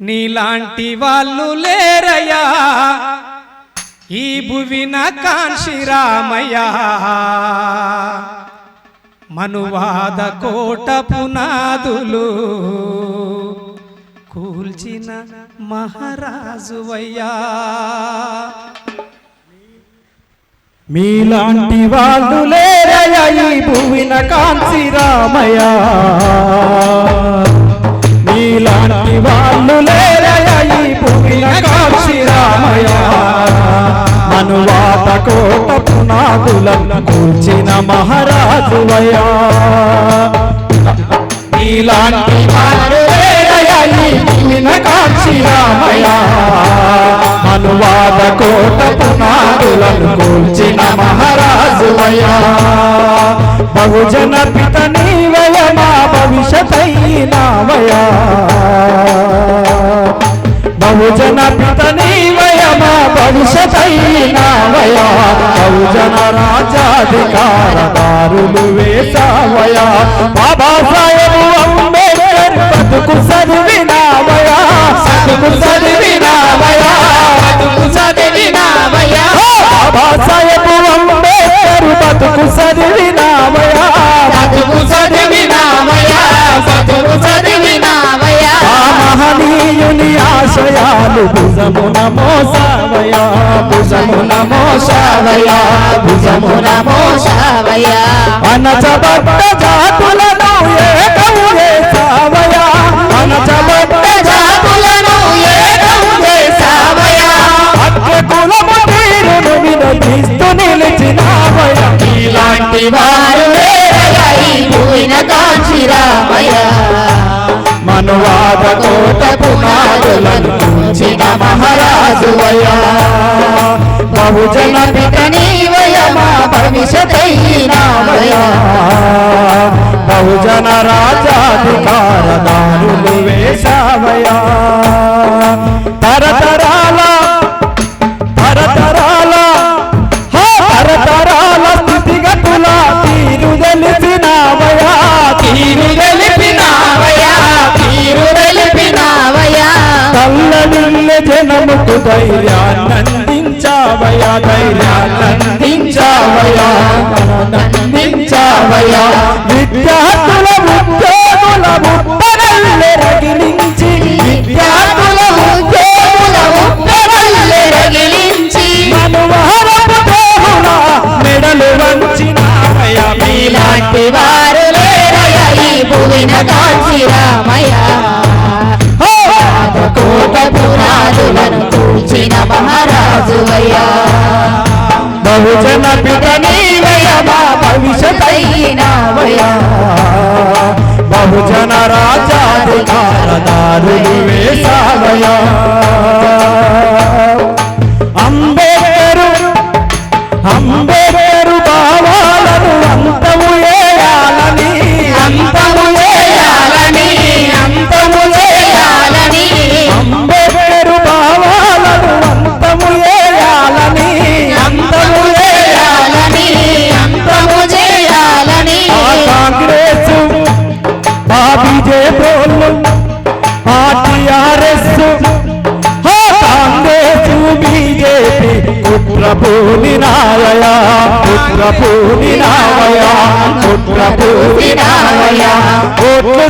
నీలాంటి వాళ్ళు లేరయ్యా. ఈ భువిన కాంశిరామయ్యా మనువాద కోట పునాదులు కూల్చిన మహారాజువయ్యా. మీలాంటి వాళ్ళు లేరయ్యా ఈ భూమిన కాంచి మహారాజువయ్యా మీలాంటి వాళ్ళు లేరయ్య ఈ కోట పునాదులను కూల్చిన మహారాజువయ్యా బహుజన పిత నీవయ మా భవిష్యతైనావయా బహుజన పిత నీవయ మా భవిష్యతైనావయా బహుజన రాజాధికారదారులు వేసావయా బాబా బాబాసాహెబు అంబేద్కర్ బతుకు చదివినావయా బతుకు చదివినావయా. బతుకు చదివినావయా బాబాసాహెబు అంబేద్కర్ బతుకు చదివినావయా బతుకు చదివినావయా బతుకు చదివినావయా. ఆశయాలు భుజమున మోసావయా భుజమున మోసావయా భుజమున మోసావయా అనచబట్ట జాతులను ఏకం చేసావయా అనచబట్ట జాతులను ఏకం చేసావయా అత్య కులము తీరును వినతిస్తూ నిలిచినావయా. ఇలాంటి వా బహుజన పిత మా బహుజన రాజాధికారదారులు వేశావయా తరతరాల తరతరాల హా, తరతరాల స్థితిగతుల తీరు తెలిసినావయా. తీరు తెలిపినావయా తీరు తెలిపినావయ్యా కళ్ళనిల్ల జనముకు ధైర్యాన్నందించావయా ధైర్యాన్నందించావయా నందించావయా విద్యార్థుల ఉద్యోగుల ముప్పనల్లె రగిలించి. విద్యార్థుల ఉద్యోగుల ముప్పనల్లె రగిలించి. మనువారపు దేవుల మెడలు వంచినావయా మీలాంటి వారు లేరయ్యా. ఈ భూమిన కాంచిరామయ్యా కోట కూల్చిన మహారాజువయ్యా బహుజన పిత మా బహుజన రాజాధికారదారులు వేసావయా బీజేపీ ఆ టిఆర్ఎస్ ఆ కాంగ్రెస్ బీజేపీ కుట్రపూని కుట్రపూని కుట్రపూని ఓట్లు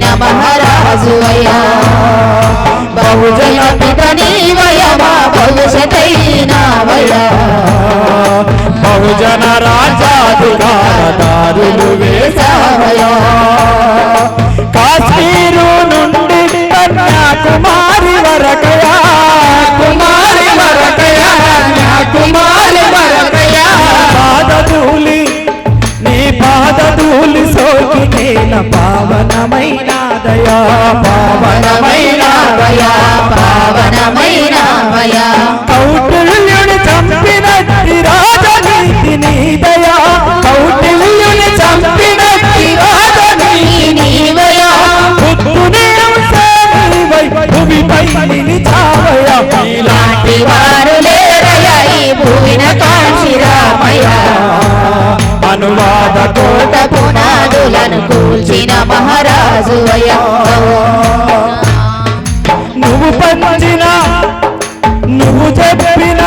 కూల్చిన మహారాజు అయ్యా. బహుజన పిత నీవయ్య మా భవిష్యతైనావయ్యా బహుజన రాజాధికారదారులు వేశావయా మహారాజు నువ్వు పంచిన నువ్వు చెప్పిన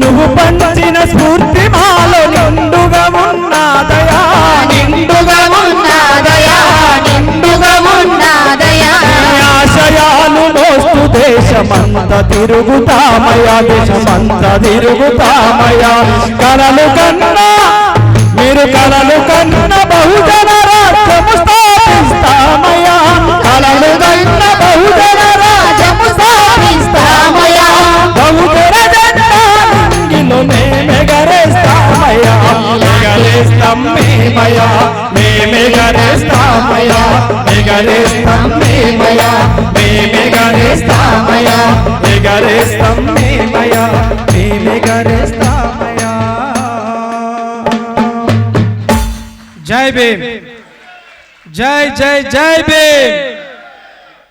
నువ్వు పంచిన స్ఫూర్తి మాలో నిండుగా ఉన్నదయా నిండుగా ఉన్నదయా నిండుగా ఉన్నదయా ఆశయాలు మోస్తూ దేశమంత తిరుగుతామయ్యా దేశమంత తిరుగుతామయ్యా. కలలు కన్నా करे माया मेले जय भीम। जय जय जय भीम।